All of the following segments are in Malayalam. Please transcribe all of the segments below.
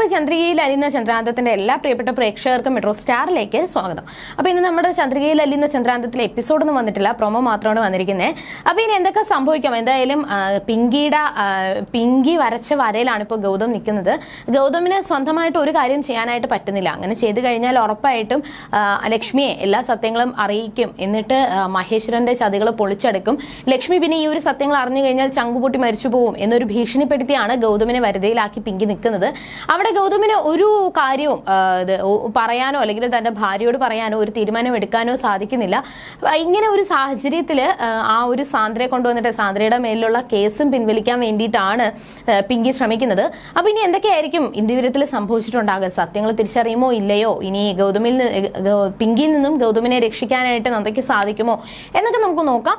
ഇപ്പോൾ ചന്ദ്രികയിൽ അലിയുന്ന ചന്ദ്രാന്തത്തിന്റെ എല്ലാ പ്രിയപ്പെട്ട പ്രേക്ഷകർക്കും മെട്രോ സ്റ്റാറിലേക്ക് സ്വാഗതം. അപ്പോൾ ഇന്ന് നമ്മുടെ ചന്ദ്രികയിൽ അലിയുന്ന ചന്ദ്രാന്തത്തിലെ എപ്പിസോഡൊന്നും വന്നിട്ടില്ല പ്രൊമോ മാത്രമാണ് വന്നിരിക്കുന്നത് അപ്പോൾ ഇനി എന്തൊക്കെ സംഭവിക്കാം? എന്തായാലും പിങ്കിയുടെ പിങ്കി വരച്ച വരയിലാണ് ഇപ്പോൾ ഗൗതം നിൽക്കുന്നത്. ഗൗതമിന് സ്വന്തമായിട്ട് ഒരു കാര്യം ചെയ്യാനായിട്ട് പറ്റുന്നില്ല. അങ്ങനെ ചെയ്തു കഴിഞ്ഞാൽ ഉറപ്പായിട്ടും ലക്ഷ്മിയെ എല്ലാ സത്യങ്ങളും അറിയിക്കും. എന്നിട്ട് മഹേശ്വരന്റെ ചതികൾ പൊളിച്ചെടുക്കും. ലക്ഷ്മി പിന്നെ ഈ ഒരു സത്യങ്ങൾ അറിഞ്ഞു കഴിഞ്ഞാൽ ചങ്കുപൊട്ടി മരിച്ചു പോകും എന്നൊരു ഭീഷണിപ്പെടുത്തിയാണ് ഗൗതമിനെ വരുതയിലാക്കി പിങ്കി നിൽക്കുന്നത്. അവിടെ ഗൗതമിന് ഒരു കാര്യവും പറയാനോ അല്ലെങ്കിൽ തന്റെ ഭാര്യയോട് പറയാനോ ഒരു തീരുമാനം എടുക്കാനോ സാധിക്കുന്നില്ല. ഇങ്ങനെ ഒരു സാഹചര്യത്തിൽ ആ ഒരു സാന്ദ്രയെ കൊണ്ടുവന്നിട്ട് സാന്ദ്രയുടെ മേലിലുള്ള കേസും പിൻവലിക്കാൻ വേണ്ടിയിട്ടാണ് പിങ്കി ശ്രമിക്കുന്നത്. അപ്പൊ ഇനി എന്തൊക്കെയായിരിക്കും ഇന്ദിവിരത്തിൽ സംഭവിച്ചിട്ടുണ്ടാകുക? സത്യങ്ങൾ തിരിച്ചറിയുമോ ഇല്ലയോ? ഇനി ഗൗതമിൽ പിങ്കിയിൽ നിന്നും ഗൗതമിനെ രക്ഷിക്കാനായിട്ട് നന്ദയ്ക്ക് സാധിക്കുമോ? എന്നൊക്കെ നമുക്ക് നോക്കാം.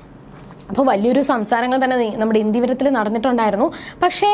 അപ്പോൾ വലിയൊരു സംസാരങ്ങൾ തന്നെ നമ്മുടെ ഇന്ത്യവരത്തിൽ നടന്നിട്ടുണ്ടായിരുന്നു. പക്ഷേ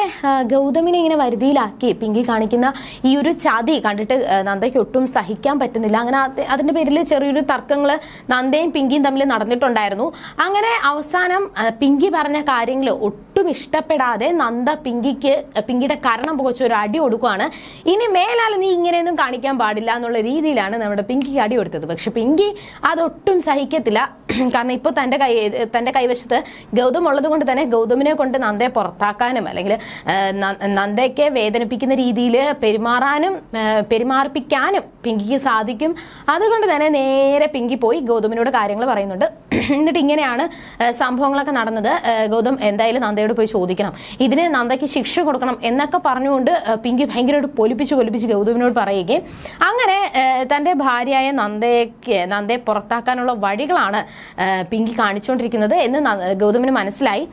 ഗൗതമിനെ ഇങ്ങനെ വരുതിയിലാക്കി പിങ്കി കാണിക്കുന്ന ഈ ഒരു ചതി കണ്ടിട്ട് നന്ദയ്ക്ക് ഒട്ടും സഹിക്കാൻ പറ്റുന്നില്ല. അങ്ങനെ അതിന്റെ പേരിൽ ചെറിയൊരു തർക്കങ്ങൾ നന്ദയും പിങ്കിയും തമ്മിൽ നടന്നിട്ടുണ്ടായിരുന്നു. അങ്ങനെ അവസാനം പിങ്കി പറഞ്ഞ കാര്യങ്ങൾ ഒട്ടും ഇഷ്ടപ്പെടാതെ നന്ദ പിങ്കിക്ക് പിങ്കിയുടെ കരണം പുകച്ച് ഒരു അടി കൊടുക്കുകയാണ് ഇനി മേലാൽ നീ ഇങ്ങനെയൊന്നും കാണിക്കാൻ പാടില്ല എന്നുള്ള രീതിയിലാണ് നമ്മുടെ പിങ്കിക്ക് അടി കൊടുത്തത്. പക്ഷെ പിങ്കി അതൊട്ടും സഹിക്കത്തില്ല. കാരണം ഇപ്പോൾ തന്റെ കൈ തന്റെ കൈവശത്ത് ഗൗതം ഉള്ളത് കൊണ്ട് തന്നെ ഗൗതമിനെ കൊണ്ട് നന്ദയെ പുറത്താക്കാനും അല്ലെങ്കിൽ നന്ദയ്ക്ക് വേദനിപ്പിക്കുന്ന രീതിയിൽ പെരുമാറാനും പെരുമാറിപ്പിക്കാനും പിങ്കിക്ക് സാധിക്കും. അതുകൊണ്ട് തന്നെ നേരെ പിങ്കി പോയി ഗൗതമിനോട് കാര്യങ്ങൾ പറയുന്നുണ്ട്. എന്നിട്ട് ഇങ്ങനെയാണ് സംഭവങ്ങളൊക്കെ നടന്നത്. ഗൗതം എന്തായാലും നന്ദയോട് പോയി ചോദിക്കണം. ഇതിന് നന്ദയ്ക്ക് ശിക്ഷ കൊടുക്കണം എന്നൊക്കെ പറഞ്ഞുകൊണ്ട് പിങ്കി ഭയങ്കരമായിട്ട് പൊലിപ്പിച്ച് പൊലിപ്പിച്ച് ഗൗതമിനോട് പറയുകയും അങ്ങനെ തന്റെ ഭാര്യയായ നന്ദയ്ക്ക് നന്ദയെ പുറത്താക്കാനുള്ള വഴികളാണ് പിങ്കി കാണിച്ചുകൊണ്ടിരിക്കുന്നത് എന്ന് ഗൗതമിന് മനസ്സിലായി.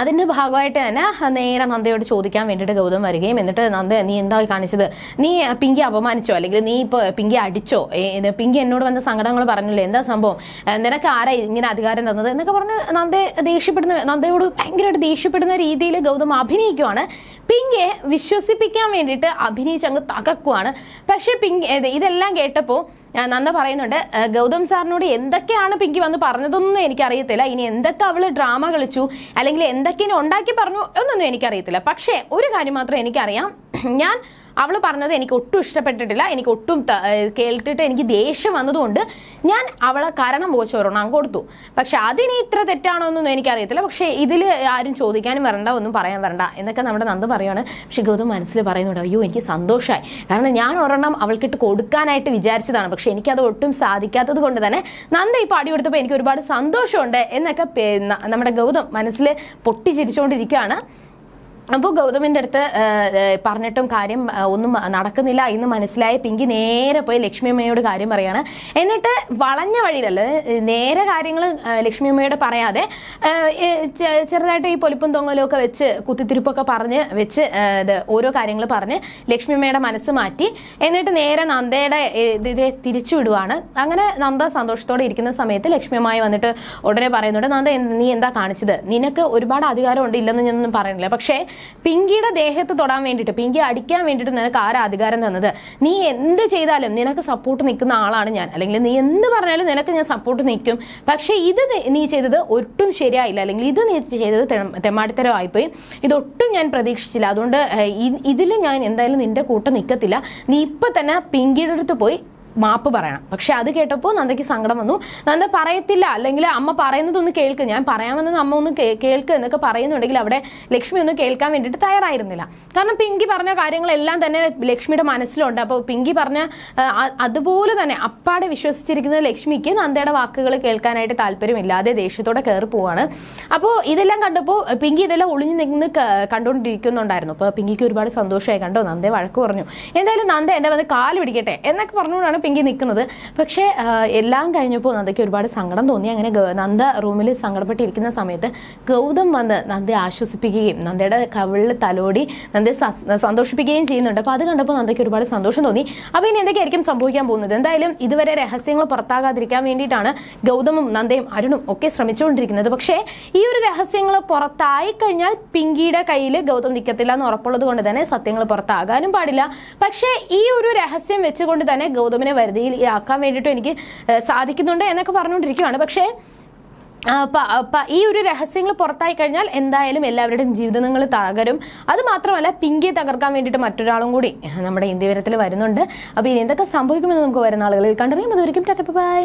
അതിന്റെ ഭാഗമായിട്ട് തന്നെ നേരെ നന്ദയോട് ചോദിക്കാൻ വേണ്ടിയിട്ട് ഗൗതം വരികയും എന്നിട്ട് നന്ദ നീ എന്താ കാണിച്ചത്? നീ പിങ്കി അപമാനിച്ചോ? അല്ലെങ്കിൽ നീ ഇപ്പോൾ പിങ്കി അടിച്ചോ? പിങ്കി എന്നോട് വന്ന സങ്കടങ്ങൾ പറഞ്ഞില്ലേ? എന്താ സംഭവം? നിനക്ക് ആരാ ഇങ്ങനെ അധികാരം തന്നത്? എന്നൊക്കെ പറഞ്ഞ് നന്ദ ദേഷ്യപ്പെടുന്ന നന്ദയോട് ഭയങ്കരമായിട്ട് ദേഷ്യപ്പെടുന്ന രീതിയിൽ ഗൗതം അഭിനയിക്കുവാണ്. പിങ്കിയെ വിശ്വസിപ്പിക്കാൻ വേണ്ടിയിട്ട് അഭിനയിച്ച് അങ്ങ് തകക്കുവാണ് പക്ഷേ പിങ്കി ഇതെല്ലാം കേട്ടപ്പോൾ നന്ദ പറയുന്നുണ്ട് ഗൗതം സാറിനോട് എന്തൊക്കെയാണ് പിങ്കി വന്ന് പറഞ്ഞതൊന്നും എനിക്കറിയത്തില്ല. ഇനി എന്തൊക്കെ അവൾ ഡ്രാമ കളിച്ചു അല്ലെങ്കിൽ എന്തൊക്കെ ഉണ്ടാക്കി പറഞ്ഞു എന്നൊന്നും എനിക്കറിയത്തില്ല. പക്ഷേ ഒരു കാര്യം മാത്രം എനിക്കറിയാം. ഞാൻ അവൾ പറഞ്ഞത് എനിക്ക് ഒട്ടും ഇഷ്ടപ്പെട്ടിട്ടില്ല എനിക്ക് ഒട്ടും കേട്ടിട്ട് എനിക്ക് ദേഷ്യം വന്നതുകൊണ്ട് ഞാൻ അവളെ കാരണം പോച്ച് ഒരെണ്ണം കൊടുത്തു. പക്ഷെ അതിനി ഇത്ര തെറ്റാണോ എന്നൊന്നും എനിക്കറിയത്തില്ല. പക്ഷേ ഇതിൽ ആരും ചോദിക്കാനും വരണ്ട ഒന്നും പറയാൻ വരണ്ട എന്നൊക്കെ നമ്മുടെ നന്ദ പറയുകയാണ് പക്ഷെ ഗൗതം മനസ്സിൽ പറയുന്നുണ്ട് അയ്യോ എനിക്ക് സന്തോഷമായി കാരണം ഞാൻ ഒരെണ്ണം അവൾക്കിട്ട് കൊടുക്കാനായിട്ട് വിചാരിച്ചതാണ്. പക്ഷെ എനിക്കത് ഒട്ടും സാധിക്കാത്തത് കൊണ്ട് തന്നെ നന്ദ ഇപ്പോൾ പാടി കൊടുത്തപ്പോൾ എനിക്ക് ഒരുപാട് സന്തോഷമുണ്ട് എന്നൊക്കെ നമ്മുടെ ഗൗതം മനസ്സിൽ പൊട്ടിച്ചിരിച്ചുകൊണ്ടിരിക്കുകയാണ് അപ്പോൾ ഗൗതമിന്റെ അടുത്ത് പറഞ്ഞിട്ടും കാര്യം ഒന്നും നടക്കുന്നില്ല എന്ന് മനസ്സിലായ പിങ്കി നേരെ പോയി ലക്ഷ്മി അമ്മയോട് കാര്യം പറയാണ്. എന്നിട്ട് വളഞ്ഞ വഴിയിലല്ല നേരെ കാര്യങ്ങൾ ലക്ഷ്മി അമ്മയോട് പറയാതെ ചെറുതായിട്ട് ഈ പൊലിപ്പും തൊങ്ങലും ഒക്കെ വെച്ച് കുത്തിത്തിരിപ്പൊക്കെ പറഞ്ഞ് വെച്ച് ഓരോ കാര്യങ്ങൾ പറഞ്ഞ് ലക്ഷ്മി അമ്മയുടെ മനസ്സ് മാറ്റി. എന്നിട്ട് നേരെ നന്ദയുടെ ഇതിനെ തിരിച്ചു വിടുവാണ്. അങ്ങനെ നന്ദ സന്തോഷത്തോടെ ഇരിക്കുന്ന സമയത്ത് ലക്ഷ്മി അമ്മ വന്നിട്ട് ഉടനെ പറയുന്നുണ്ട് നന്ദ നീ എന്താ കാണിച്ചത്? നിനക്ക് ഒരുപാട് അധികാരം ഉണ്ട് ഇല്ലെന്ന് ഞാനൊന്നും പറയുന്നില്ല പക്ഷേ പിങ്കിയുടെ ദേഹത്ത് തൊടാൻ വേണ്ടിയിട്ട് പിങ്കി അടിക്കാൻ വേണ്ടിയിട്ട് നിനക്ക് ആരാ അധികാരം തന്നത്? നീ എന്ത് ചെയ്താലും നിനക്ക് സപ്പോർട്ട് നിൽക്കുന്ന ആളാണ് ഞാൻ. അല്ലെങ്കിൽ നീ എന്ത് പറഞ്ഞാലും നിനക്ക് ഞാൻ സപ്പോർട്ട് നിൽക്കും. പക്ഷേ ഇത് നീ ചെയ്തത് ഒട്ടും ശരിയായില്ല. അല്ലെങ്കിൽ ഇത് നീ ചെയ്തത് തെമ്മാടിത്തരമായിപ്പോയി ഇതൊട്ടും ഞാൻ പ്രതീക്ഷിച്ചില്ല. അതുകൊണ്ട് ഇതിൽ ഞാൻ എന്തായാലും നിന്റെ കൂട്ടം നിൽക്കത്തില്ല നീ ഇപ്പം തന്നെ പിങ്കിയുടെ അടുത്ത് പോയി മാപ്പ് പറയണം. പക്ഷെ അത് കേട്ടപ്പോൾ നന്ദയ്ക്ക് സങ്കടം വന്നു. നന്ദ പറയത്തില്ല. അല്ലെങ്കിൽ അമ്മ പറയുന്നതൊന്ന് കേൾക്ക്. ഞാൻ പറയാമെന്നത് അമ്മ ഒന്ന് കേൾക്ക് എന്നൊക്കെ പറയുന്നുണ്ടെങ്കിൽ അവിടെ ലക്ഷ്മി ഒന്നും കേൾക്കാൻ വേണ്ടിയിട്ട് തയ്യാറായിരുന്നില്ല. കാരണം പിങ്കി പറഞ്ഞ കാര്യങ്ങളെല്ലാം തന്നെ ലക്ഷ്മിയുടെ മനസ്സിലുണ്ട്. അപ്പോൾ പിങ്കി പറഞ്ഞ അതുപോലെ തന്നെ അപ്പാടെ വിശ്വസിച്ചിരിക്കുന്ന ലക്ഷ്മിക്ക് നന്ദയുടെ വാക്കുകൾ കേൾക്കാനായിട്ട് താല്പര്യമില്ലാതെ ദേഷ്യത്തോടെ കയറി പോവാണ്. അപ്പോൾ ഇതെല്ലാം കണ്ടപ്പോൾ പിങ്കി ഇതെല്ലാം ഒളിഞ്ഞു നിന്ന് കണ്ടുകൊണ്ടിരിക്കുന്നുണ്ടായിരുന്നു അപ്പോൾ പിങ്കിക്ക് ഒരുപാട് സന്തോഷമായി. കണ്ടോ? നന്ദേ വഴക്ക് പറഞ്ഞു. എന്തായാലും നന്ദ എന്റെ വന്ന് കാൽ പിടിക്കട്ടെ എന്നൊക്കെ പറഞ്ഞുകൊണ്ടാണ് പിങ്കി നിൽക്കുന്നത്. പക്ഷേ എല്ലാം കഴിഞ്ഞപ്പോൾ നന്ദയ്ക്ക് ഒരുപാട് സങ്കടം തോന്നി. അങ്ങനെ നന്ദ റൂമിൽ സങ്കടപ്പെട്ടിരിക്കുന്ന സമയത്ത് ഗൗതം വന്ന് നന്ദയെ ആശ്വസിപ്പിക്കുകയും നന്ദയുടെ കവിളിൽ തലോടി നന്ദയെ സന്തോഷിപ്പിക്കുകയും ചെയ്യുന്നുണ്ട്. അപ്പോൾ അത് കണ്ടപ്പോൾ നന്ദയ്ക്ക് ഒരുപാട് സന്തോഷം തോന്നി. അപ്പോൾ ഇനി എന്തൊക്കെയായിരിക്കും സംഭവിക്കാൻ പോകുന്നത്? എന്തായാലും ഇതുവരെ രഹസ്യങ്ങൾ പുറത്താകാതിരിക്കാൻ വേണ്ടിയിട്ടാണ് ഗൗതമും നന്ദയും അരുണും ഒക്കെ ശ്രമിച്ചുകൊണ്ടിരിക്കുന്നത്. പക്ഷേ ഈ ഒരു രഹസ്യങ്ങൾ പുറത്തായി കഴിഞ്ഞാൽ പിങ്കിയുടെ കയ്യിൽ ഗൗതം നിൽക്കത്തില്ല എന്ന് ഉറപ്പുള്ളത് കൊണ്ട് തന്നെ സത്യങ്ങൾ പുറത്താകാനും പാടില്ല. പക്ഷേ ഈ ഒരു രഹസ്യം വെച്ചുകൊണ്ട് തന്നെ ഗൗതമിനെ വരുതിയിൽ ആക്കാൻ വേണ്ടിയിട്ടും എനിക്ക് സാധിക്കുന്നുണ്ട് എന്നൊക്കെ പറഞ്ഞുകൊണ്ടിരിക്കുകയാണ് പക്ഷേ ഈ ഒരു രഹസ്യങ്ങൾ പുറത്തായി കഴിഞ്ഞാൽ എന്തായാലും എല്ലാവരുടെയും ജീവിതങ്ങൾ തകരും. അത് മാത്രമല്ല പിങ്കിയെ തകർക്കാൻ വേണ്ടിയിട്ട് മറ്റൊരാളും കൂടി നമ്മുടെ ഇന്ത്യവരത്തിൽ വരുന്നുണ്ട്. അപ്പോൾ ഇനി എന്തൊക്കെ സംഭവിക്കുമെന്ന് നമുക്ക് വരുന്ന ആളുകളിൽ കണ്ടറിയാം. അതുവരെയും ബൈ.